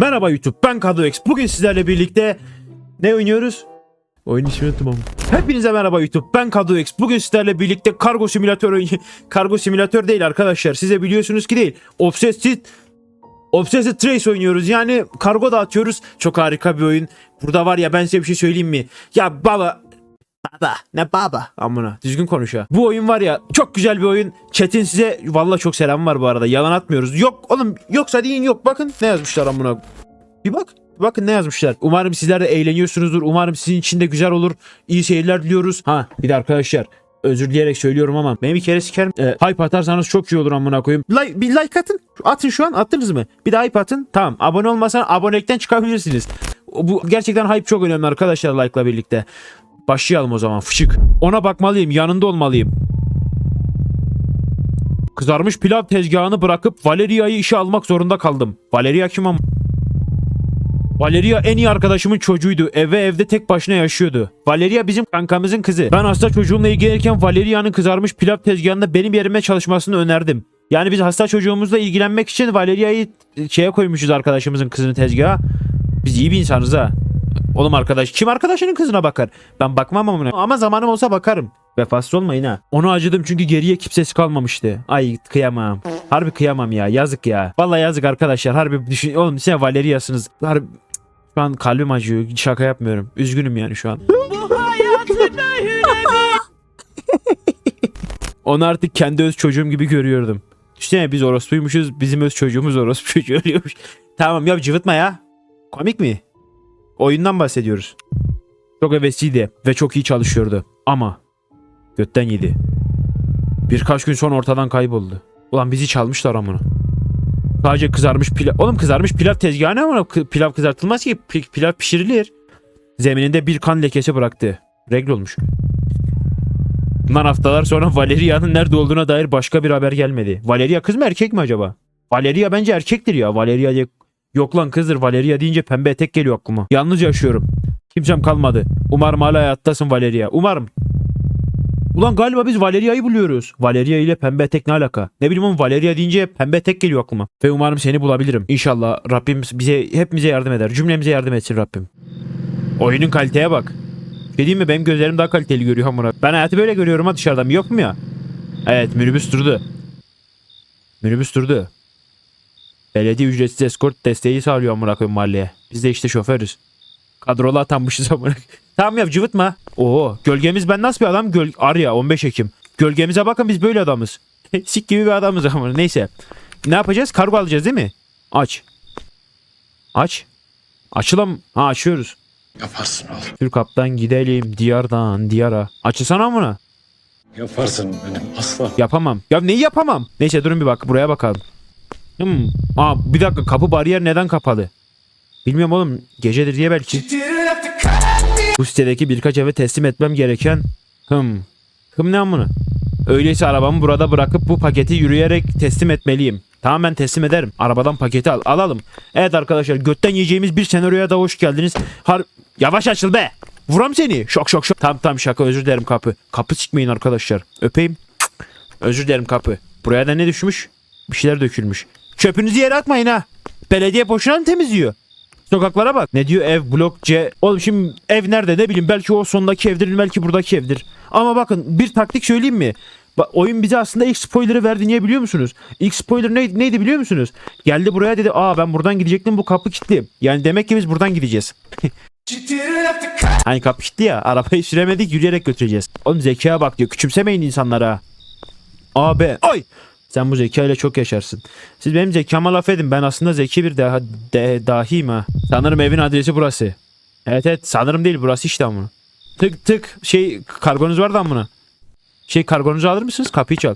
Merhaba YouTube ben Kadoex. Bugün sizlerle birlikte ne oynuyoruz? Oyun ismini unuttum ama. Hepinize merhaba YouTube ben Kadoex. Bugün sizlerle birlikte kargo simülatör kargo simülatör değil arkadaşlar. Size biliyorsunuz ki değil. Obsessed Obsessed Trace oynuyoruz. Yani kargo dağıtıyoruz. Çok harika bir oyun. Burada var ya ben size bir şey söyleyeyim mi? Ya baba Baba ne baba amına düzgün konuş ya. Bu oyun var ya çok güzel bir oyun. Chat'in size valla çok selam var bu arada. Yalan atmıyoruz. Yok oğlum yoksa deyin yok. Bakın ne yazmışlar amına. Bir bak. Bakın ne yazmışlar. Umarım sizler de eğleniyorsunuzdur. Umarım sizin için de güzel olur. İyi seyirler diliyoruz. Ha bir de arkadaşlar özür dileyerek söylüyorum ama beni bir kere sikerim. Ee, hype atarsanız çok iyi olur amına koyayım. Like, bir like atın. Atın şu an attınız mı? Bir de hype atın. Tamam. Abone olmasan abonelikten çıkabilirsiniz. Bu gerçekten hype çok önemli arkadaşlar like'la birlikte. Başlayalım o zaman fışık. Ona bakmalıyım yanında olmalıyım. Kızarmış pilav tezgahını bırakıp Valeria'yı işe almak zorunda kaldım. Valeria kim am? Valeria en iyi arkadaşımın çocuğuydu. Eve evde tek başına yaşıyordu. Valeria bizim kankamızın kızı. Ben hasta çocuğumla ilgilenirken Valeria'nın kızarmış pilav tezgahında benim yerime çalışmasını önerdim. Yani biz hasta çocuğumuzla ilgilenmek için Valeria'yı şeye koymuşuz arkadaşımızın kızını tezgaha. Biz iyi bir insanız ha. Oğlum arkadaş kim arkadaşının kızına bakar? Ben bakmam ama ama zamanım olsa bakarım. Vefasız olmayın ha. Onu acıdım çünkü geriye kimsesi kalmamıştı. Ay kıyamam. Harbi kıyamam ya. Yazık ya. Vallahi yazık arkadaşlar. Harbi düşün. Oğlum sen Valeria'sınız. Harbi şu an kalbim acıyor. Şaka yapmıyorum. Üzgünüm yani şu an. Onu artık kendi öz çocuğum gibi görüyordum. Düşünsene biz orospuymuşuz. Bizim öz çocuğumuz orospu çocuğu oluyormuş. tamam ya cıvıtma ya. Komik mi? Oyundan bahsediyoruz. Çok hevesliydi ve çok iyi çalışıyordu. Ama götten yedi. Birkaç gün sonra ortadan kayboldu. Ulan bizi çalmışlar amına. Sadece kızarmış pilav. Oğlum kızarmış pilav tezgahı ne amına? Pilav kızartılmaz ki. Pi- pilav pişirilir. Zemininde bir kan lekesi bıraktı. Regl olmuş. Bundan haftalar sonra Valeria'nın nerede olduğuna dair başka bir haber gelmedi. Valeria kız mı erkek mi acaba? Valeria bence erkektir ya. Valeria diye Yok lan kızdır Valeria deyince pembe etek geliyor aklıma. Yalnız yaşıyorum. Kimsem kalmadı. Umarım hala hayattasın Valeria. Umarım. Ulan galiba biz Valeria'yı buluyoruz. Valeria ile pembe etek ne alaka? Ne bileyim oğlum Valeria deyince pembe etek geliyor aklıma. Ve umarım seni bulabilirim. İnşallah Rabbim bize hepimize yardım eder. Cümlemize yardım etsin Rabbim. Oyunun kaliteye bak. Şey diyeyim mi benim gözlerim daha kaliteli görüyor amına. Ben hayatı böyle görüyorum ha dışarıdan yok mu ya? Evet minibüs durdu. Minibüs durdu. Belediye ücretsiz eskort desteği sağlıyor amına koyayım mahalleye. Biz de işte şoförüz. Kadrolu atanmışız amına. tamam ya cıvıtma. Oo gölgemiz ben nasıl bir adam? Göl Arya 15 Ekim. Gölgemize bakın biz böyle adamız. Sik gibi bir adamız ama neyse. Ne yapacağız? Kargo alacağız değil mi? Aç. Aç. Açılam. Ha açıyoruz. Yaparsın oğlum. Türk kaptan gidelim diyardan diyara. Açılsana amına. Yaparsın benim aslan. Yapamam. Ya neyi yapamam? Neyse durun bir bak buraya bakalım. Hmm. Aa bir dakika kapı bariyer neden kapalı? Bilmiyorum oğlum gecedir diye belki. Bu sitedeki birkaç eve teslim etmem gereken hım. Hım ne amına? Öyleyse arabamı burada bırakıp bu paketi yürüyerek teslim etmeliyim. Tamam ben teslim ederim. Arabadan paketi al alalım. Evet arkadaşlar götten yiyeceğimiz bir senaryoya da hoş geldiniz. Har Yavaş açıl be. Vuram seni. Şok şok şok. Tam tam şaka özür dilerim kapı. Kapı çıkmayın arkadaşlar. Öpeyim. Özür dilerim kapı. Buraya da ne düşmüş? Bir şeyler dökülmüş. Çöpünüzü yere atmayın ha. Belediye boşuna mı temizliyor? Sokaklara bak. Ne diyor ev blok C. Oğlum şimdi ev nerede ne bileyim belki o sondaki evdir belki buradaki evdir. Ama bakın bir taktik söyleyeyim mi? Bak, oyun bize aslında ilk spoiler'ı verdi niye biliyor musunuz? İlk spoiler neydi, neydi biliyor musunuz? Geldi buraya dedi aa ben buradan gidecektim bu kapı kilitli. Yani demek ki biz buradan gideceğiz. hani kapı kilitli ya arabayı süremedik yürüyerek götüreceğiz. Oğlum zekaya bak diyor küçümsemeyin insanlara. Abi ay sen bu zekayla çok yaşarsın. Siz benim zekama laf edin. Ben aslında zeki bir daha de, dahiyim ha. Sanırım evin adresi burası. Evet evet sanırım değil burası işte amına. Tık tık şey kargonuz var da amına. Şey kargonuzu alır mısınız? Kapıyı çal.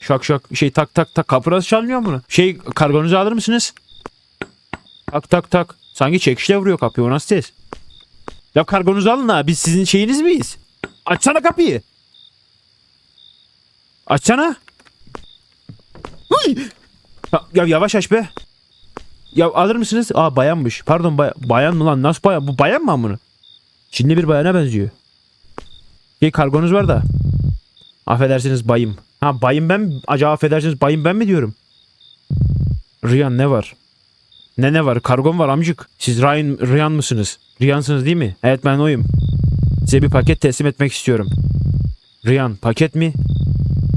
Şak şak şey tak tak tak kapı nasıl çalmıyor mu? Şey kargonuzu alır mısınız? Tak tak tak. Sanki çekişle vuruyor kapıyı o nasıl ses? Ya kargonuzu alın ha biz sizin şeyiniz miyiz? Açsana kapıyı. Açsana. Hıy! Ya, ya yavaş aç be. Ya alır mısınız? Aa bayanmış. Pardon bay- bayan mı lan? Nasıl bayan? Bu bayan mı amına? Çinli bir bayana benziyor. Şey kargonuz var da. Affedersiniz bayım. Ha bayım ben mi? Acaba affedersiniz bayım ben mi diyorum? Riyan ne var? Ne ne var? Kargom var amcık. Siz Ryan, Ryan mısınız? Ryan'sınız değil mi? Evet ben oyum. Size bir paket teslim etmek istiyorum. Ryan paket mi?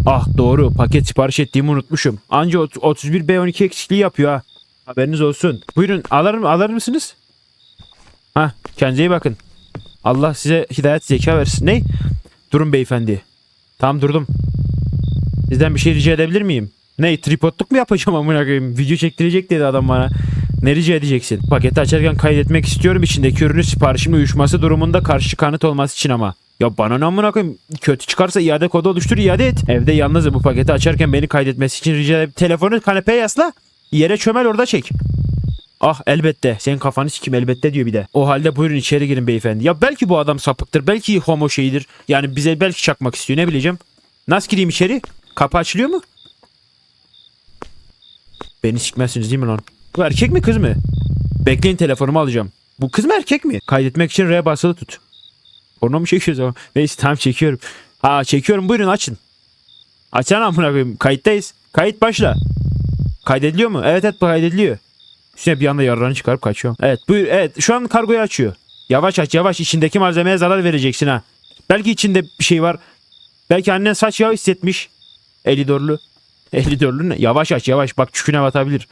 Ah doğru paket sipariş ettiğimi unutmuşum. Anca ot- 31 B12 eksikliği yapıyor ha. Haberiniz olsun. Buyurun alır, alır mısınız? Ha kendinize iyi bakın. Allah size hidayet zeka versin. Ne? Durun beyefendi. Tamam durdum. Sizden bir şey rica edebilir miyim? Ne tripodluk mu yapacağım amına koyayım? Video çektirecek dedi adam bana. Ne rica edeceksin? Paketi açarken kaydetmek istiyorum içindeki ürünü siparişimle uyuşması durumunda karşı kanıt olması için ama. Ya bana ne amına koyayım? Kötü çıkarsa iade kodu oluştur iade et. Evde yalnızım bu paketi açarken beni kaydetmesi için rica ederim. Telefonu kanepeye yasla. Yere çömel orada çek. Ah elbette. Senin kafanı sikim elbette diyor bir de. O halde buyurun içeri girin beyefendi. Ya belki bu adam sapıktır. Belki homo şeyidir. Yani bize belki çakmak istiyor ne bileceğim. Nasıl gireyim içeri? Kapı açılıyor mu? Beni sikmezsiniz değil mi lan? Bu erkek mi kız mı? Bekleyin telefonumu alacağım. Bu kız mı erkek mi? Kaydetmek için R basılı tut. Porno mu çekiyoruz ama? Neyse tamam çekiyorum. Ha çekiyorum buyurun açın. Açsana amına koyayım. Kayıttayız. Kayıt başla. Kaydediliyor mu? Evet evet kaydediliyor. Üstüne bir anda yararını çıkarıp kaçıyorum. Evet buyur evet şu an kargoyu açıyor. Yavaş aç yavaş içindeki malzemeye zarar vereceksin ha. Belki içinde bir şey var. Belki annen saç yağı hissetmiş. Elidorlu. Elidorlu ne? Yavaş aç yavaş bak çüküne batabilir.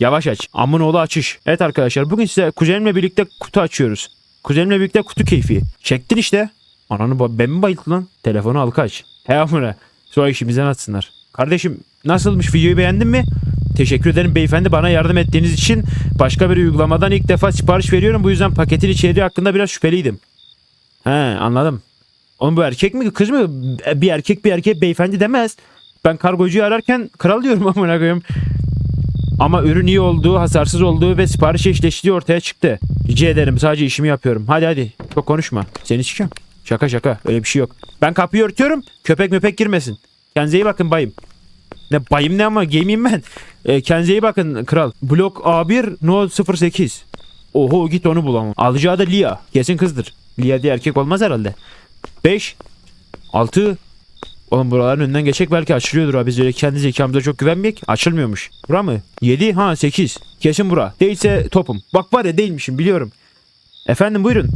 Yavaş aç. Amın oğlu açış. Evet arkadaşlar bugün size kuzenimle birlikte kutu açıyoruz. Kuzenimle birlikte kutu keyfi. Çektin işte. Ananı ben mi bayıldı lan? Telefonu al kaç. He amına. Sonra işimizden atsınlar. Kardeşim nasılmış videoyu beğendin mi? Teşekkür ederim beyefendi bana yardım ettiğiniz için. Başka bir uygulamadan ilk defa sipariş veriyorum. Bu yüzden paketin içeriği hakkında biraz şüpheliydim. He anladım. Oğlum bu erkek mi kız mı? Bir erkek bir erkek beyefendi demez. Ben kargocuyu ararken kral diyorum amına koyayım. Ama ürün iyi olduğu, hasarsız olduğu ve sipariş eşleştiği ortaya çıktı. Rica ederim sadece işimi yapıyorum. Hadi hadi çok konuşma. Seni çıkacağım. Şaka şaka öyle bir şey yok. Ben kapıyı örtüyorum köpek möpek girmesin. Kendinize iyi bakın bayım. Ne bayım ne ama gameyim ben. E, kendinize iyi bakın kral. Blok A1 No 08. Oho git onu bul ama. Alacağı da Lia. Kesin kızdır. Lia diye erkek olmaz herhalde. 5 6 Oğlum buraların önünden geçecek belki açılıyordur abi. Biz öyle kendi zekamıza çok güvenmeyek. Açılmıyormuş. Bura mı? 7 ha 8. Kesin bura. Değilse topum. Bak var ya değilmişim biliyorum. Efendim buyurun.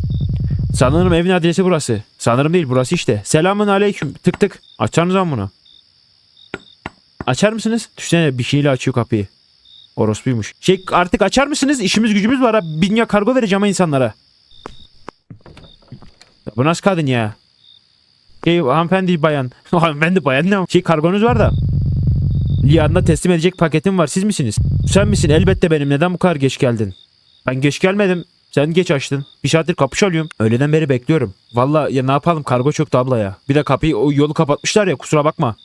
Sanırım evin adresi burası. Sanırım değil burası işte. Selamun aleyküm. Tık tık. Açar mısın bunu? Açar mısınız? Düşünsene bir şeyle açıyor kapıyı. Orospuymuş. Şey artık açar mısınız? İşimiz gücümüz var ha. Bin ya kargo vereceğim insanlara. Bu nasıl kadın ya? Şey hanımefendi bayan. hanımefendi bayan ne? Şey kargonuz var da. Liyan'da teslim edecek paketim var. Siz misiniz? Sen misin? Elbette benim. Neden bu kadar geç geldin? Ben geç gelmedim. Sen geç açtın. Bir saattir kapı çalıyorum. Öğleden beri bekliyorum. Valla ya ne yapalım kargo çöktü abla ya. Bir de kapıyı o yolu kapatmışlar ya kusura bakma.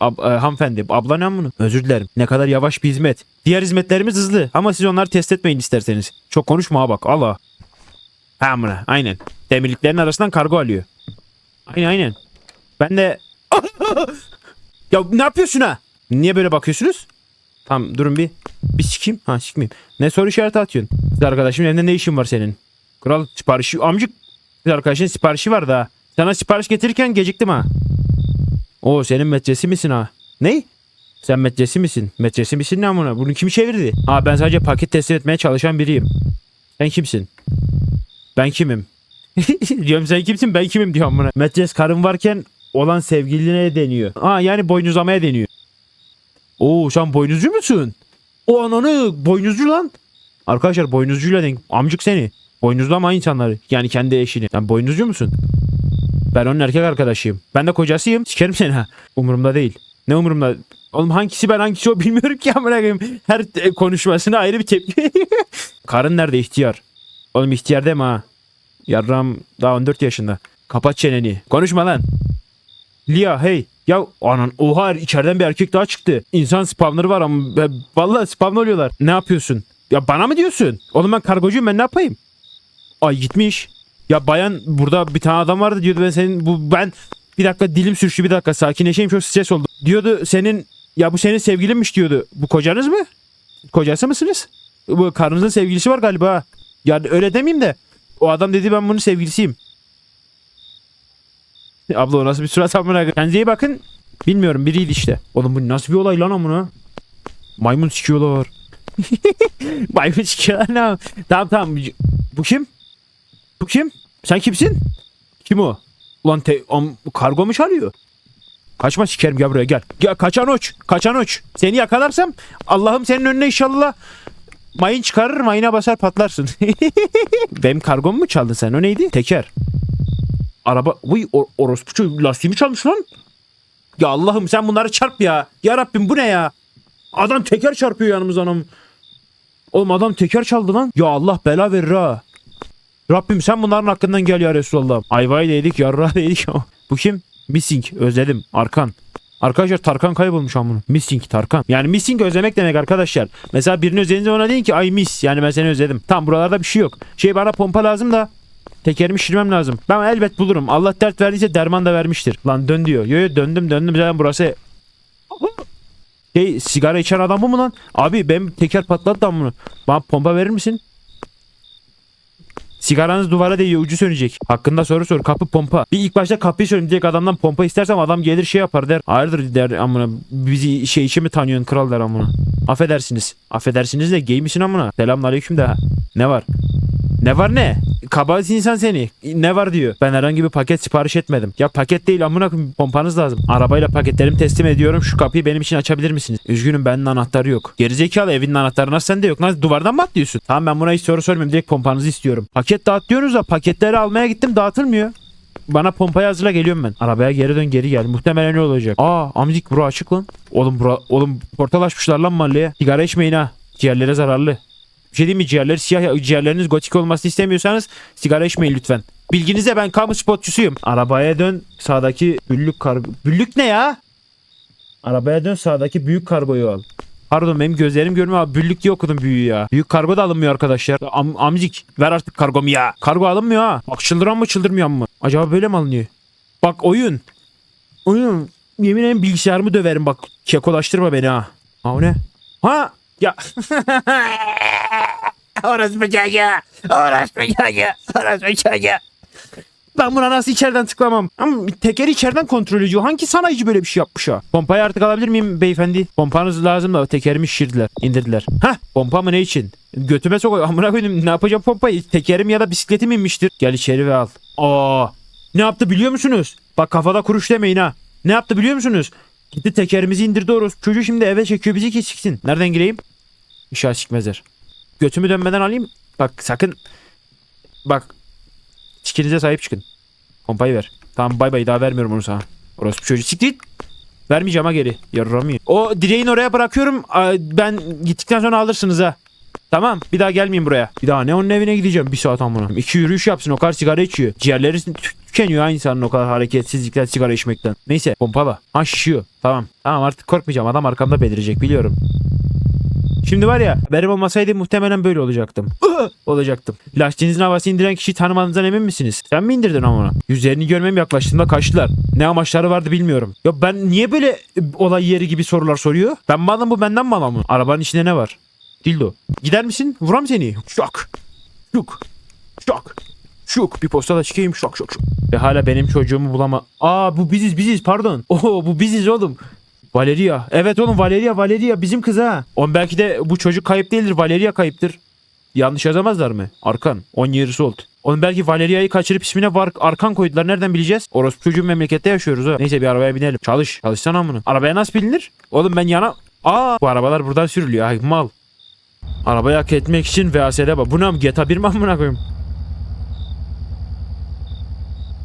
Ab, e, hanımefendi abla ne bunu? Özür dilerim. Ne kadar yavaş bir hizmet. Diğer hizmetlerimiz hızlı ama siz onları test etmeyin isterseniz. Çok konuşma bak Allah. Ha amına aynen. Demirliklerin arasından kargo alıyor. Aynen aynen. Ben de... ya ne yapıyorsun ha? Niye böyle bakıyorsunuz? Tamam durun bir. Bir sikeyim. Ha sikmeyeyim. Ne soru işareti atıyorsun? Kız arkadaşım evinde ne işin var senin? Kral siparişi... Amcık kız arkadaşın siparişi var da. Sana sipariş getirirken geciktim ha. O senin metresi misin ha? Ne? Sen metresi misin? Metresi misin ne amına? Bunu kim çevirdi? Ha ben sadece paket teslim etmeye çalışan biriyim. Sen kimsin? Ben kimim? diyorum sen kimsin ben kimim diyorum buna. Metres karın varken olan sevgiline deniyor. Ha yani boynuzlamaya deniyor. Oo sen boynuzcu musun? O ananı boynuzcu lan. Arkadaşlar boynuzcuyla denk. Amcık seni. Boynuzlama insanları. Yani kendi eşini. Sen boynuzcu musun? Ben onun erkek arkadaşıyım. Ben de kocasıyım. Sikerim seni ha. Umurumda değil. Ne umurumda? Oğlum hangisi ben hangisi o bilmiyorum ki amına koyayım. Her e, konuşmasına ayrı bir tepki. Karın nerede ihtiyar? Oğlum ihtiyar deme ha. Yarram daha 14 yaşında. Kapat çeneni. Konuşma lan. Lia hey. Ya anan oha içeriden bir erkek daha çıktı. İnsan spamları var ama be- vallahi spam oluyorlar. Ne yapıyorsun? Ya bana mı diyorsun? Oğlum ben kargocuyum ben ne yapayım? Ay gitmiş. Ya bayan burada bir tane adam vardı diyordu ben senin bu ben bir dakika dilim sürçtü bir dakika sakinleşeyim çok stres oldu. Diyordu senin ya bu senin sevgilinmiş diyordu. Bu kocanız mı? Kocası mısınız? Bu karınızın sevgilisi var galiba. Yani öyle demeyeyim de o adam dedi ben bunun sevgilisiyim. Abla o nasıl bir surat amına? Kendinize iyi bakın. Bilmiyorum biriydi işte. Oğlum bu nasıl bir olay lan amına? Maymun sikiyorlar. Maymun sikiyorlar ne Tamam tamam. Bu kim? Bu kim? Sen kimsin? Kim o? Ulan te, am, kargo mu çalıyor? Kaçma sikerim gel buraya gel. Gel kaçan uç. Kaçan uç. Seni yakalarsam Allah'ım senin önüne inşallah mayın çıkarır mayına basar patlarsın. Benim kargomu mu çaldın sen? O neydi? Teker. Araba. Uy or, orospu çocuğu lastiğimi çalmış lan. Ya Allah'ım sen bunları çarp ya. Ya Rabbim bu ne ya? Adam teker çarpıyor yanımızdan. Oğlum. Oğlum adam teker çaldı lan. Ya Allah bela verir ha. Rabbim sen bunların hakkından gel ya Resulallah. Ayvayı da yedik yarrağı da yedik. bu kim? Missing. Özledim. Arkan. Arkadaşlar Tarkan kaybolmuş amına. Missing Tarkan. Yani missing özlemek demek arkadaşlar. Mesela birini özlediğinizde ona deyin ki ay miss. Yani ben seni özledim. Tam buralarda bir şey yok. Şey bana pompa lazım da. Tekerimi şişirmem lazım. Ben elbet bulurum. Allah dert verdiyse derman da vermiştir. Lan dön diyor. Yo yo döndüm döndüm. Zaten burası şey sigara içen adam bu mu lan? Abi ben teker patlattı lan bunu. Bana pompa verir misin? Sigaranız duvara değiyor ucu sönecek. Hakkında soru sor. Kapı pompa. Bir ilk başta kapıyı sönecek adamdan pompa istersem adam gelir şey yapar der. Hayırdır der amına. Bizi şey içi mi tanıyorsun kral der amına. Affedersiniz. Affedersiniz de gay misin amına? Selamünaleyküm de. Ne var? Ne var ne? Kabahat insan seni. Ne var diyor. Ben herhangi bir paket sipariş etmedim. Ya paket değil amına pompanız lazım. Arabayla paketlerimi teslim ediyorum. Şu kapıyı benim için açabilir misiniz? Üzgünüm benim anahtarı yok. Gerizekalı evinin anahtarı nasıl sende yok? Nasıl duvardan mı atlıyorsun? Tamam ben buna hiç soru sormuyorum. Direkt pompanızı istiyorum. Paket dağıt diyoruz da paketleri almaya gittim dağıtılmıyor. Bana pompayı hazırla geliyorum ben. Arabaya geri dön geri gel. Muhtemelen ne olacak? Aa amcik bura açık lan. Oğlum bura oğlum portal açmışlar lan mahalleye. Sigara içmeyin ha. Ciğerlere zararlı. Bir şey diyeyim mi ciğerleri siyah ciğerleriniz gotik olmasını istemiyorsanız sigara içmeyin lütfen. Bilginize ben kamu spotçusuyum. Arabaya dön sağdaki büllük kargo. Büllük ne ya? Arabaya dön sağdaki büyük kargoyu al. Pardon benim gözlerim görmüyor abi. Büllük diye okudum büyüğü ya. Büyük kargo da alınmıyor arkadaşlar. Am amcik ver artık kargomu ya. Kargo alınmıyor ha. Bak çıldıran mı çıldırmıyor mu? Acaba böyle mi alınıyor? Bak oyun. Oyun. Yemin ederim bilgisayarımı döverim bak. Kekolaştırma beni ha. Ha o ne? Ha ya. Orası bir çocuğu. Orası bir çocuğu. Orası bir çocuğu. Ben buna nasıl içeriden tıklamam? Ama teker içeriden kontrol ediyor. Hangi sanayici böyle bir şey yapmış ha? Pompayı artık alabilir miyim beyefendi? Pompanız lazım da tekerimi şişirdiler. indirdiler. Hah pompa mı ne için? Götüme sok. Amına koydum ne yapacağım pompayı? Tekerim ya da bisikletim inmiştir. Gel içeri ve al. Aa, ne yaptı biliyor musunuz? Bak kafada kuruş demeyin ha. Ne yaptı biliyor musunuz? Gitti tekerimizi indirdi orası. Çocuğu şimdi eve çekiyor bizi ki siksin. Nereden gireyim? İşaret çıkmazlar. Götümü dönmeden alayım. Bak sakın. Bak. Çikinize sahip çıkın. Pompayı ver. Tamam bay bay daha vermiyorum onu sana. Orası çocuğu siktir. Vermeyeceğim ha geri. Yarramıyor. O direğin oraya bırakıyorum. Ben gittikten sonra alırsınız ha. Tamam bir daha gelmeyin buraya. Bir daha ne onun evine gideceğim bir saat amına. İki yürüyüş yapsın o kadar sigara içiyor. Ciğerleri tükeniyor ha insanın o kadar hareketsizlikten sigara içmekten. Neyse pompala. Ha şişiyor. Tamam. Tamam artık korkmayacağım adam arkamda belirecek biliyorum. Şimdi var ya benim olmasaydı muhtemelen böyle olacaktım. olacaktım. Lastiğinizin havası indiren kişiyi tanımadığınızdan emin misiniz? Sen mi indirdin ama? Yüzlerini görmem yaklaştığımda kaçtılar. Ne amaçları vardı bilmiyorum. Ya ben niye böyle e, olay yeri gibi sorular soruyor? Ben malım bu benden mal mı? Arabanın içinde ne var? Dildo. Gider misin? Vuram seni. Şok. Şok. Şok. Şok. Bir posta da çıkayım. Şok şok şok. Ve hala benim çocuğumu bulama. Aa bu biziz biziz pardon. Oo bu biziz oğlum. Valeria. Evet oğlum Valeria Valeria bizim kız ha. On belki de bu çocuk kayıp değildir. Valeria kayıptır. Yanlış yazamazlar mı? Arkan. 10 years old. Onun belki Valeria'yı kaçırıp ismine var, Arkan koydular. Nereden bileceğiz? Orospu çocuğun memlekette yaşıyoruz ha. Neyse bir arabaya binelim. Çalış. Çalışsana bunu. Arabaya nasıl bilinir? Oğlum ben yana... Aa bu arabalar buradan sürülüyor. Ay mal. Arabayı hak etmek için VAS'de bak. Bu ne? GTA 1 mi amına koyayım?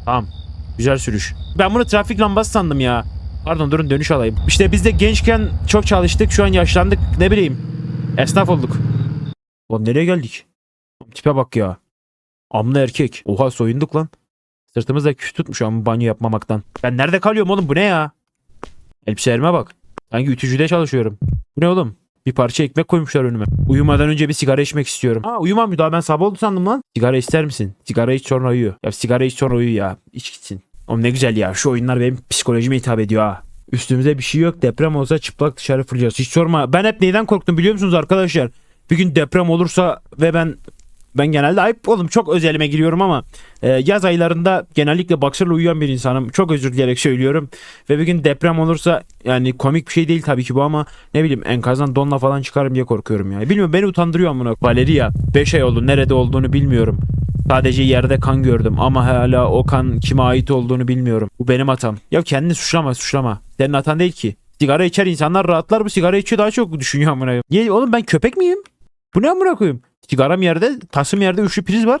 Tamam. Güzel sürüş. Ben bunu trafik lambası sandım ya. Pardon durun dönüş alayım. İşte biz de gençken çok çalıştık. Şu an yaşlandık. Ne bileyim. Esnaf olduk. Oğlum nereye geldik? Tipe bak ya. Amlı erkek. Oha soyunduk lan. Sırtımızda küs tutmuş ama banyo yapmamaktan. Ben nerede kalıyorum oğlum bu ne ya? Elbiselerime bak. Sanki ütücüde çalışıyorum. Bu ne oğlum? Bir parça ekmek koymuşlar önüme. Uyumadan önce bir sigara içmek istiyorum. Ha uyumam bir daha ben sabah oldu sandım lan. Sigara ister misin? Sigara iç sonra uyu. Ya sigara iç sonra uyu ya. İç gitsin. Oğlum ne güzel ya. Şu oyunlar benim psikolojime hitap ediyor ha. Üstümüzde bir şey yok. Deprem olsa çıplak dışarı fırlayacağız. Hiç sorma. Ben hep neyden korktum biliyor musunuz arkadaşlar? Bir gün deprem olursa ve ben Ben genelde ayıp oğlum çok özelime giriyorum ama e, yaz aylarında genellikle boxer'la uyuyan bir insanım. Çok özür dileyerek söylüyorum. Ve bir gün deprem olursa yani komik bir şey değil tabii ki bu ama ne bileyim enkazdan donla falan çıkarım diye korkuyorum ya. Bilmiyorum beni utandırıyor amına. Valeria 5 ay oldu nerede olduğunu bilmiyorum. Sadece yerde kan gördüm ama hala o kan kime ait olduğunu bilmiyorum. Bu benim hatam. Ya kendini suçlama suçlama. Senin hatan değil ki. Sigara içer insanlar rahatlar bu sigara içiyor daha çok düşünüyor amına. Niye oğlum ben köpek miyim? Bu ne amına koyayım? Sigaram yerde, tasım yerde üçlü priz var.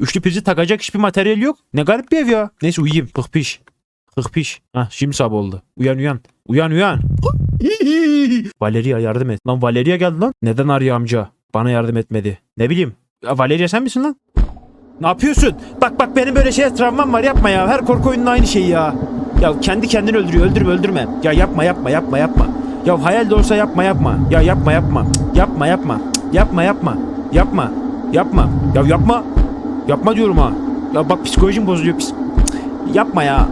Üçlü prizi takacak hiçbir materyal yok. Ne garip bir ev ya. Neyse uyuyayım. Pıh piş. Pıh piş. Hah şimdi sabah oldu. Uyan uyan. Uyan uyan. Valeria yardım et. Lan Valeria geldi lan. Neden arıyor amca? Bana yardım etmedi. Ne bileyim. Ya Valeria sen misin lan? Ne yapıyorsun? Bak bak benim böyle şeye travmam var yapma ya. Her korku oyunun aynı şeyi ya. Ya kendi kendini öldürüyor. Öldürme öldürme. Ya yapma yapma yapma yapma. Ya hayal de olsa yapma yapma. Ya yapma yapma. Cık, Yapma yapma. Cık, Yapma yapma. Yapma. Yapma. Ya yapma. Yapma diyorum ha. Ya bak psikolojim bozuluyor. Pis... Yapma ya.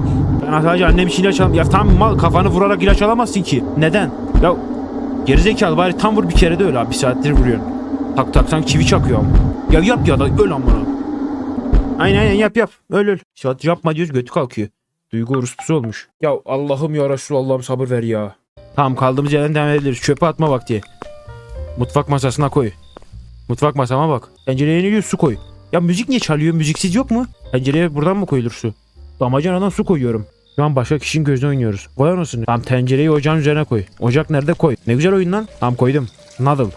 Ben sadece annem için ilaç alam. Ya tamam mal kafanı vurarak ilaç alamazsın ki. Neden? Ya gerizekalı bari tam vur bir kere de öyle abi. Bir saattir vuruyorsun. Tak tak sanki çivi çakıyor ama. Ya yap ya da öl amına. Aynen aynen yap yap. Öl öl. Saat yapma diyoruz götü kalkıyor. Duygu orospusu olmuş. Ya Allah'ım ya Resulallah'ım sabır ver ya. Tamam kaldığımız yerden devam edebiliriz. Çöpe atma vakti. Mutfak masasına koy. Mutfak masama bak. Tencereye ne diyor su koy. Ya müzik niye çalıyor? Müziksiz yok mu? Tencereye buradan mı koyulur su? Damacanadan su koyuyorum. Şu an başka kişinin gözüne oynuyoruz. Vay anasını. Tamam tencereyi ocağın üzerine koy. Ocak nerede koy. Ne güzel oyun lan. Tamam koydum. Noodle.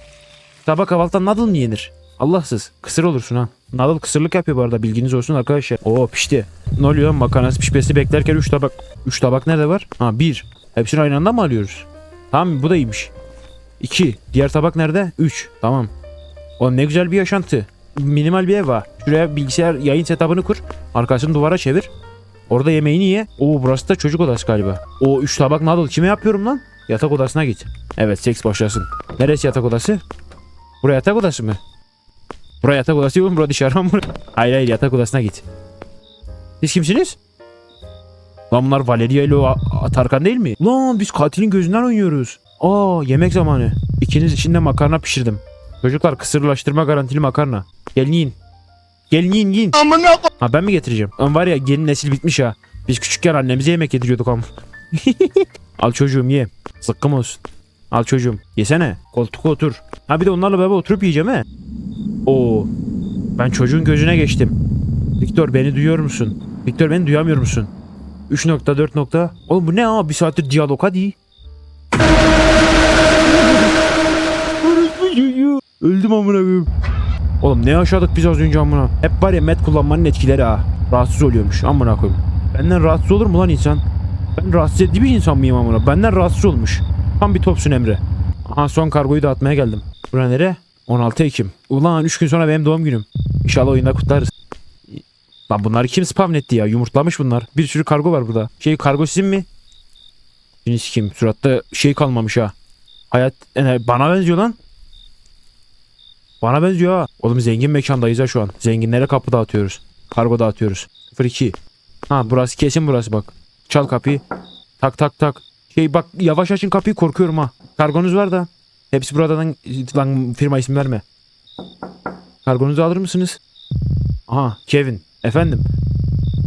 Sabah kahvaltıda noodle mı yenir? Allahsız. Kısır olursun ha. Noodle kısırlık yapıyor bu arada bilginiz olsun arkadaşlar. Oo pişti. Ne oluyor makarnası pişmesi beklerken 3 tabak. 3 tabak nerede var? Ha 1. Hepsini aynı anda mı alıyoruz? Tamam bu da iyiymiş. 2. Diğer tabak nerede? 3. Tamam. O ne güzel bir yaşantı. Minimal bir ev var. Şuraya bilgisayar yayın setup'ını kur. Arkasını duvara çevir. Orada yemeğini ye. Oo burası da çocuk odası galiba. O 3 tabak noodle kime yapıyorum lan? Yatak odasına git. Evet seks başlasın. Neresi yatak odası? Buraya yatak odası mı? Buraya yatak odası yok mu? Burası dışarı mı? hayır hayır yatak odasına git. Siz kimsiniz? Lan bunlar Valeria ile o Tarkan değil mi? Lan biz katilin gözünden oynuyoruz. Aa yemek zamanı. İkiniz için de makarna pişirdim. Çocuklar kısırlaştırma garantili makarna. Gelin yiyin. Gelin yiyin yiyin. Ha ben mi getireceğim? Ama var ya yeni nesil bitmiş ha. Biz küçükken annemize yemek yediriyorduk ama. Al çocuğum ye. Zıkkım olsun. Al çocuğum. Yesene. Koltuğa otur. Ha bir de onlarla beraber oturup yiyeceğim he. Oo. Ben çocuğun gözüne geçtim. Viktor beni duyuyor musun? Viktor beni duyamıyor musun? 3.4 nokta. Oğlum bu ne ha? Bir saattir diyalog hadi. Öldüm amına koyayım. Oğlum ne yaşadık biz az önce amına. Hep var ya met kullanmanın etkileri ha. Rahatsız oluyormuş amına koyayım. Benden rahatsız olur mu lan insan? Ben rahatsız edici bir insan mıyım amına? Benden rahatsız olmuş. Tam bir topsun Emre. Aha son kargoyu da atmaya geldim. Bura nere? 16 Ekim. Ulan 3 gün sonra benim doğum günüm. İnşallah oyunda kutlarız. Lan bunları kim spam etti ya? Yumurtlamış bunlar. Bir sürü kargo var burada. Şey kargo sizin mi? Beni kim? Suratta şey kalmamış ha. Hayat yani bana benziyor lan. Bana benziyor ha. Oğlum zengin mekandayız ha şu an. Zenginlere kapı dağıtıyoruz. Kargo dağıtıyoruz. 02. Ha burası kesin burası bak. Çal kapıyı. Tak tak tak. Şey bak yavaş açın kapıyı korkuyorum ha. Kargonuz var da. Hepsi buradan lan firma isim verme. Kargonuzu alır mısınız? Aha Kevin. Efendim.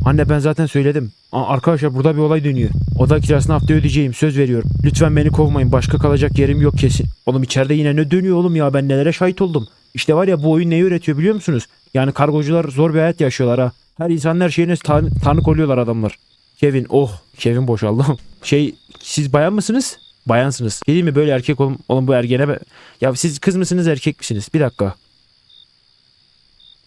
Anne ben zaten söyledim. Aa, arkadaşlar burada bir olay dönüyor. Oda kirasını haftaya ödeyeceğim söz veriyorum. Lütfen beni kovmayın başka kalacak yerim yok kesin. Oğlum içeride yine ne dönüyor oğlum ya ben nelere şahit oldum. İşte var ya bu oyun neyi öğretiyor biliyor musunuz? Yani kargocular zor bir hayat yaşıyorlar ha. Her insan her şeyine tan- tanık oluyorlar adamlar. Kevin oh Kevin boşaldı. Şey siz bayan mısınız? Bayansınız. Değil mi böyle erkek oğlum, oğlum bu ergene be. Ya siz kız mısınız erkek misiniz? Bir dakika.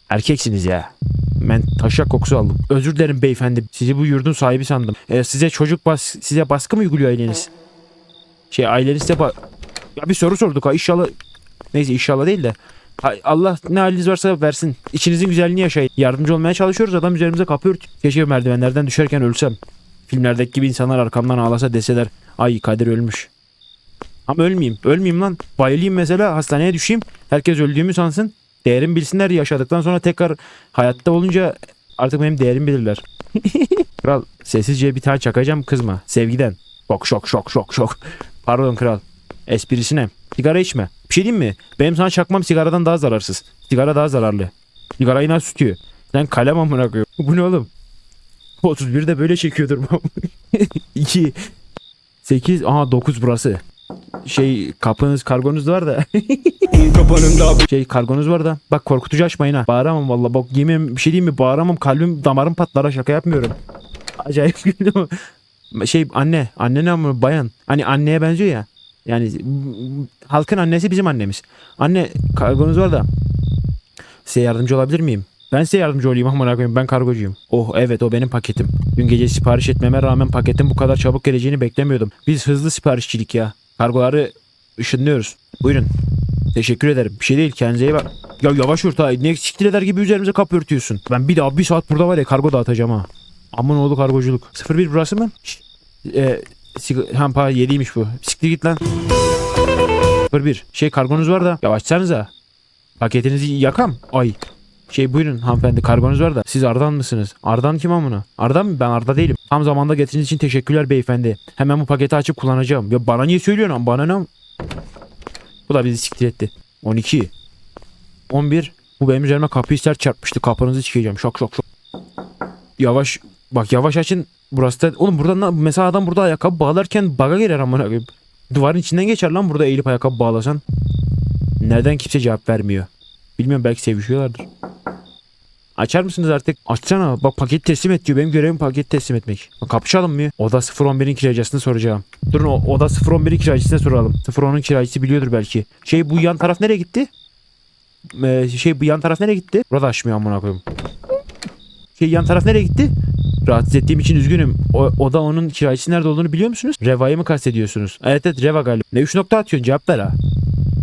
Erkeksiniz ya. Ben taşak kokusu aldım. Özür dilerim beyefendi. Sizi bu yurdun sahibi sandım. Ee, size çocuk bas size baskı mı uyguluyor aileniz? Şey aileniz de ba- ya bir soru sorduk ha inşallah. Neyse inşallah değil de. Allah ne haliniz varsa versin. İçinizin güzelliğini yaşayın. Yardımcı olmaya çalışıyoruz. Adam üzerimize kapı ört. Keşke merdivenlerden düşerken ölsem. Filmlerdeki gibi insanlar arkamdan ağlasa deseler. Ay Kadir ölmüş. Ama ölmeyeyim. Ölmeyeyim lan. Bayılayım mesela hastaneye düşeyim. Herkes öldüğümü sansın. Değerimi bilsinler yaşadıktan sonra tekrar hayatta olunca artık benim değerimi bilirler. kral sessizce bir tane çakacağım kızma. Sevgiden. Şok şok şok şok şok. Pardon kral. Esprisine. Sigara içme. Bir şey diyeyim mi? Benim sana çakmam sigaradan daha zararsız. Sigara daha zararlı. Sigarayı nasıl tutuyor? Sen kalem amına koyuyor. Bu ne oğlum? 31 de böyle çekiyordur bu. 2 8 aha 9 burası. Şey kapınız kargonuz var da. şey kargonuz var da. Bak korkutucu açmayın ha. Bağıramam valla. Bak yemin bir şey diyeyim mi? Bağıramam. Kalbim damarım patlar ha. Şaka yapmıyorum. Acayip güldüm. Şey anne. Anne ne ama bayan. Hani anneye benziyor ya. Yani halkın annesi bizim annemiz. Anne kargonuz var da. Size yardımcı olabilir miyim? Ben size yardımcı olayım amına koyayım. Ben kargocuyum. Oh evet o benim paketim. Dün gece sipariş etmeme rağmen paketin bu kadar çabuk geleceğini beklemiyordum. Biz hızlı siparişçilik ya. Kargoları ışınlıyoruz. Buyurun. Teşekkür ederim. Bir şey değil kendinize iyi bak. Ya yavaş urt ha. Ne siktir eder gibi üzerimize kapı örtüyorsun. Ben bir daha bir saat burada var ya kargo dağıtacağım ha. Aman oğlu kargoculuk. 01 burası mı? Şşt. Ee, sig- ha pa 7'ymiş bu. Siktir git lan. 01. Şey kargonuz var da. Yavaşsanıza. Paketinizi yakam. Ay. Şey buyurun hanımefendi kargonuz var da siz Ardan mısınız? Ardan kim amına? Ardan mı? Ben Arda değilim. Tam zamanda getirdiğiniz için teşekkürler beyefendi. Hemen bu paketi açıp kullanacağım. Ya bana niye söylüyorsun lan? Bana ne? Bu da bizi siktir etti. 12. 11. Bu benim üzerime kapıyı sert çarpmıştı. Kapınızı çıkacağım. Şok şok şok. Yavaş. Bak yavaş açın. Burası da... Oğlum buradan mesela adam burada ayakkabı bağlarken baga girer amına koyayım. Duvarın içinden geçer lan burada eğilip ayakkabı bağlasan. Nereden kimse cevap vermiyor? Bilmiyorum belki sevişiyorlardır. Açar mısınız artık? Açsana. Bak paket teslim et diyor. Benim görevim paket teslim etmek. Bak, kapı çalınmıyor. Oda 011'in kiracısını soracağım. Durun o oda 011'in kiracısına soralım. 010'un kiracısı biliyordur belki. Şey bu yan taraf nereye gitti? Ee, şey bu yan taraf nereye gitti? Burada açmıyor amına koyayım. Şey yan taraf nereye gitti? Rahatsız ettiğim için üzgünüm. O, oda onun kiracısı nerede olduğunu biliyor musunuz? Reva'yı mı kastediyorsunuz? Evet evet Reva galiba. Ne 3 nokta atıyorsun cevap ver ha.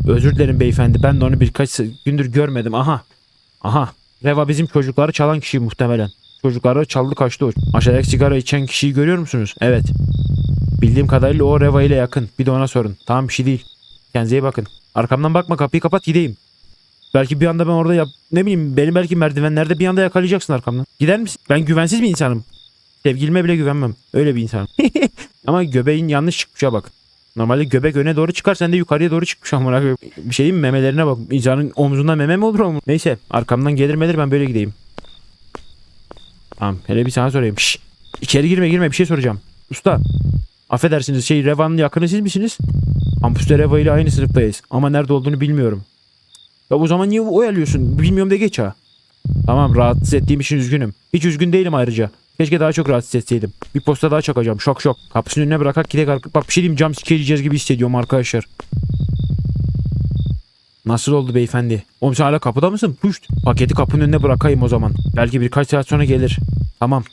Özür dilerim beyefendi. Ben de onu birkaç gündür görmedim. Aha. Aha. Reva bizim çocukları çalan kişi muhtemelen. Çocukları çaldı kaçtı o. Aşağıdaki sigara içen kişiyi görüyor musunuz? Evet. Bildiğim kadarıyla o Reva ile yakın. Bir de ona sorun. Tamam bir şey değil. Kendinize iyi bakın. Arkamdan bakma kapıyı kapat gideyim. Belki bir anda ben orada yap... Ne bileyim beni belki merdivenlerde bir anda yakalayacaksın arkamdan. Gider misin? Ben güvensiz bir insanım. Sevgilime bile güvenmem. Öyle bir insanım. Ama göbeğin yanlış çıkmışa bak. Normalde göbek öne doğru çıkar sen de yukarıya doğru çıkmış amına. Bir şey mi? memelerine bak. İnsanın omzundan meme mi olur oğlum? Neyse arkamdan gelir melir ben böyle gideyim. Tamam hele bir sana sorayım. Şş, içeri girme girme bir şey soracağım. Usta affedersiniz şey Reva'nın yakını siz misiniz? Kampüste Reva ile aynı sınıftayız ama nerede olduğunu bilmiyorum. Ya o zaman niye oyalıyorsun? Bilmiyorum de geç ha. Tamam rahatsız ettiğim için üzgünüm. Hiç üzgün değilim ayrıca. Keşke daha çok rahatsız etseydim. Bir posta daha çakacağım. Şok şok. Kapısının önüne bırakak gidek arka... Bak bir şey diyeyim cam sikeleyeceğiz gibi hissediyorum arkadaşlar. Nasıl oldu beyefendi? Oğlum sen hala kapıda mısın? Puşt. Paketi kapının önüne bırakayım o zaman. Belki birkaç saat sonra gelir. Tamam.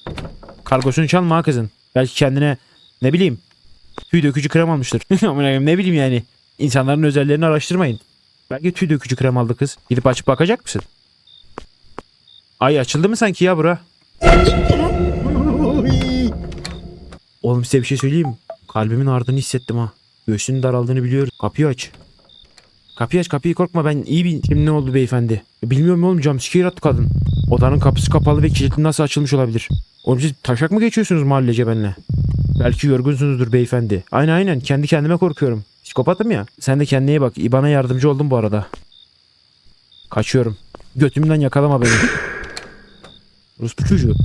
Kargosunu çalma ha kızın. Belki kendine ne bileyim tüy dökücü krem almıştır. Ne bileyim yani. İnsanların özellerini araştırmayın. Belki tüy dökücü krem aldı kız. Gidip açıp bakacak mısın? Ay açıldı mı sanki ya bura? Oğlum size bir şey söyleyeyim. mi? Kalbimin ardını hissettim ha. Göğsünün daraldığını biliyorum. Kapıyı aç. Kapıyı aç kapıyı korkma ben iyi bir... Şimdi ne oldu beyefendi? Bilmiyorum oğlum sikiyor attı kadın. Odanın kapısı kapalı ve kilitli nasıl açılmış olabilir? Oğlum siz taşak mı geçiyorsunuz mahallece benimle? Belki yorgunsunuzdur beyefendi. Aynen aynen kendi kendime korkuyorum. Psikopatım ya. Sen de kendine iyi bak. Bana yardımcı oldun bu arada. Kaçıyorum. Götümden yakalama beni. Rus bu çocuğu.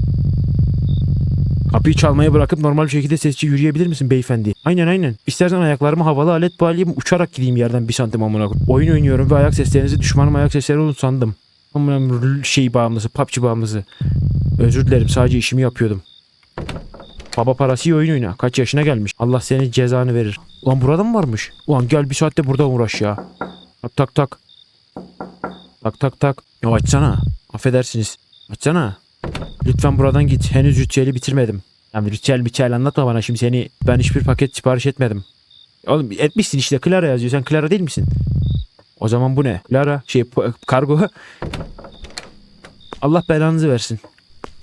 Kapıyı çalmayı bırakıp normal bir şekilde sesçi yürüyebilir misin beyefendi? Aynen aynen. İstersen ayaklarımı havalı alet bağlayayım uçarak gideyim yerden bir santim amına koyayım. Oyun oynuyorum ve ayak seslerinizi düşmanım ayak sesleri olun sandım. Amına şey bağımlısı, PUBG bağımlısı. Özür dilerim sadece işimi yapıyordum. Baba parası iyi oyun oyna. Kaç yaşına gelmiş. Allah senin cezanı verir. Ulan burada mı varmış? Ulan gel bir saatte burada uğraş ya. Tak tak tak. Tak tak tak. Ya açsana. Affedersiniz. Açsana. Lütfen buradan git. Henüz ritüeli bitirmedim. Yani ritüel ritüel anlatma bana şimdi seni. Ben hiçbir paket sipariş etmedim. Oğlum etmişsin işte Clara yazıyor. Sen Clara değil misin? O zaman bu ne? Clara şey kargo. Allah belanızı versin.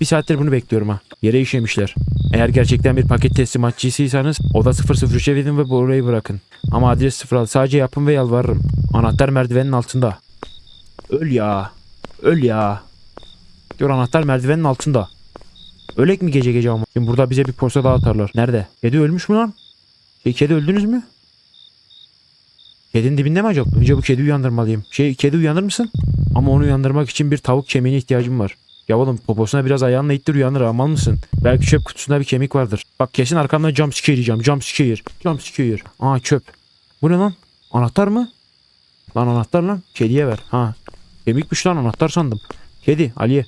Bir saattir bunu bekliyorum ha. Yere işemişler. Eğer gerçekten bir paket teslimatçısıysanız oda 003'e gidin ve orayı bırakın. Ama adres 06 sadece yapın ve yalvarırım. Anahtar merdivenin altında. Öl ya. Öl ya. Diyor anahtar merdivenin altında. Ölek mi gece gece ama? Şimdi burada bize bir posta daha atarlar. Nerede? Kedi ölmüş mü lan? Şey kedi öldünüz mü? Kedinin dibinde mi acaba? Önce bu kedi uyandırmalıyım. Şey kedi uyanır mısın? Ama onu uyandırmak için bir tavuk kemiğine ihtiyacım var. Ya oğlum poposuna biraz ayağınla ittir uyanır amal mısın? Belki çöp kutusunda bir kemik vardır. Bak kesin arkamdan jump scare yiyeceğim. Jump scare. Jump scare. Aa çöp. Bu ne lan? Anahtar mı? Lan anahtar lan. Kediye ver. Ha. Kemikmiş lan anahtar sandım. Kedi Aliye.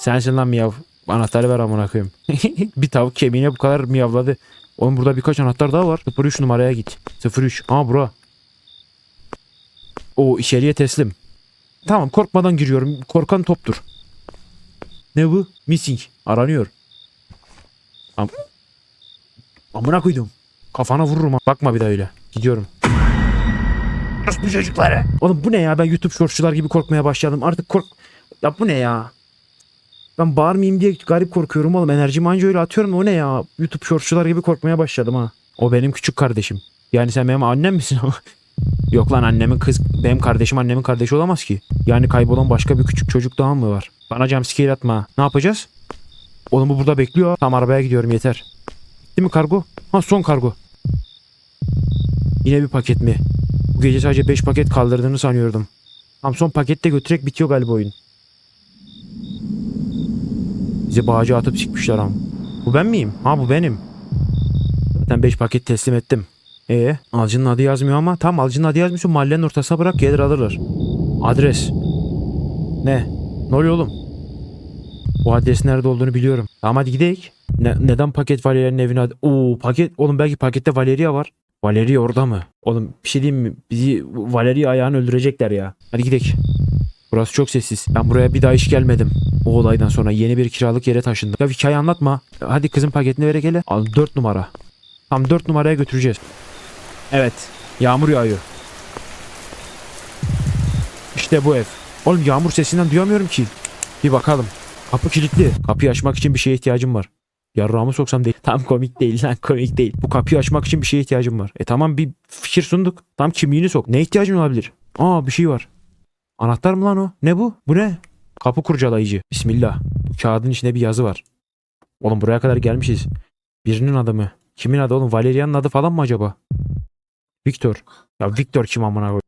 Sensin lan miyav. Anahtarı ver amına koyayım. bir tavuk kemiğine bu kadar miyavladı. Oğlum burada birkaç anahtar daha var. 03 numaraya git. 03. Aa bura. O içeriye teslim. Tamam korkmadan giriyorum. Korkan toptur. Ne bu? Missing. Aranıyor. Am Amına koydum. Kafana vururum. Bakma bir daha öyle. Gidiyorum. bu çocukları. Oğlum bu ne ya? Ben YouTube shortçular gibi korkmaya başladım. Artık kork... Ya bu ne ya? Ben bağırmayayım diye garip korkuyorum oğlum. Enerjimi anca öyle atıyorum. O ne ya? YouTube shortçular gibi korkmaya başladım ha. O benim küçük kardeşim. Yani sen benim annem misin ama? Yok lan annemin kız benim kardeşim annemin kardeşi olamaz ki. Yani kaybolan başka bir küçük çocuk daha mı var? Bana jumpscare atma. Ne yapacağız? Oğlum bu burada bekliyor. Tam arabaya gidiyorum yeter. Değil mi kargo? Ha son kargo. Yine bir paket mi? Bu gece sadece 5 paket kaldırdığını sanıyordum. Tam son pakette götürerek bitiyor galiba oyun. Bize bağcı atıp sikmişler ama. Bu ben miyim? Ha bu benim. Zaten 5 paket teslim ettim. Ee, alıcının adı yazmıyor ama tam alıcının adı yazmıyorsa mahallenin ortasına bırak gelir alırlar. Adres. Ne? Ne oluyor oğlum? Bu adresin nerede olduğunu biliyorum. Tamam hadi gidelim. Ne, neden paket Valeria'nın evine ad- Oo paket oğlum belki pakette Valeria var. Valeria orada mı? Oğlum bir şey diyeyim mi? Bizi Valeria ayağını öldürecekler ya. Hadi gidelim. Burası çok sessiz. Ben buraya bir daha hiç gelmedim. O olaydan sonra yeni bir kiralık yere taşındım. Ya hikaye anlatma. Hadi kızın paketini vere gele. Al 4 numara. Tam 4 numaraya götüreceğiz. Evet. Yağmur yağıyor. İşte bu ev. Oğlum yağmur sesinden duyamıyorum ki. Bir bakalım. Kapı kilitli. Kapıyı açmak için bir şeye ihtiyacım var. Yarrağımı soksam değil. Tam komik değil lan komik değil. Bu kapıyı açmak için bir şeye ihtiyacım var. E tamam bir fikir sunduk. Tam kimliğini sok. Ne ihtiyacın olabilir? Aa bir şey var. Anahtar mı lan o? Ne bu? Bu ne? Kapı kurcalayıcı. Bismillah. Bu kağıdın içinde bir yazı var. Oğlum buraya kadar gelmişiz. Birinin adı mı? Kimin adı oğlum? Valeria'nın adı falan mı acaba? Victor. Ya Victor kim amına koy?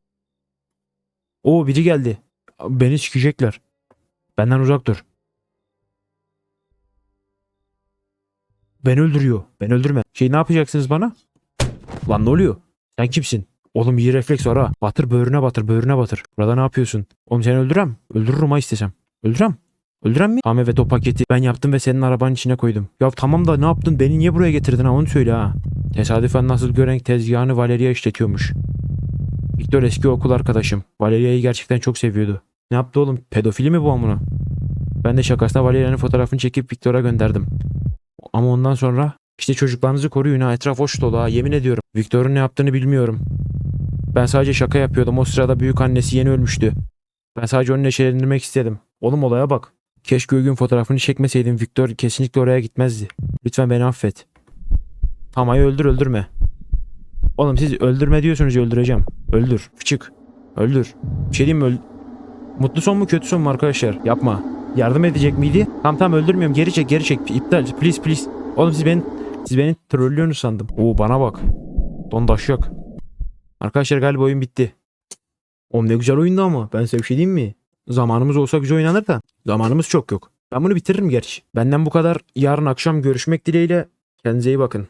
Oo biri geldi. Beni sikecekler. Benden uzak dur. Ben öldürüyor. Ben öldürme. Şey ne yapacaksınız bana? Lan ne oluyor? Sen kimsin? Oğlum iyi refleks var ha. Batır böğrüne batır böğrüne batır. Burada ne yapıyorsun? Oğlum seni öldürem. Öldürürüm ha istesem. Öldürem. Öldürem mi? Tamam evet o paketi ben yaptım ve senin arabanın içine koydum. Ya tamam da ne yaptın? Beni niye buraya getirdin ha onu söyle ha. Tesadüfen nasıl gören tezgahını Valeria işletiyormuş. Victor eski okul arkadaşım. Valeria'yı gerçekten çok seviyordu. Ne yaptı oğlum? Pedofili mi bu amına? Ben de şakasına Valeria'nın fotoğrafını çekip Victor'a gönderdim. Ama ondan sonra işte çocuklarınızı koruyun ha etraf hoş dolu ha yemin ediyorum. Victor'un ne yaptığını bilmiyorum. Ben sadece şaka yapıyordum. O sırada büyük annesi yeni ölmüştü. Ben sadece onu neşelendirmek istedim. Oğlum olaya bak. Keşke o gün fotoğrafını çekmeseydim. Victor kesinlikle oraya gitmezdi. Lütfen beni affet. Tamayı öldür öldürme. Oğlum siz öldürme diyorsunuz öldüreceğim. Öldür. Çık. Öldür. Bir şey diyeyim mi? Öl- Mutlu son mu kötü son mu arkadaşlar? Yapma. Yardım edecek miydi? Tamam tamam öldürmüyorum. Geri çek geri çek. İptal. Please please. Oğlum siz beni siz beni trollüyorsunuz sandım. Oo bana bak. Dondaş yok. Arkadaşlar galiba oyun bitti. Oğlum ne güzel oyundu ama. Ben size bir şey diyeyim mi? Zamanımız olsa güzel oynanır da. Zamanımız çok yok. Ben bunu bitiririm gerçi. Benden bu kadar. Yarın akşam görüşmek dileğiyle. Kendinize iyi bakın.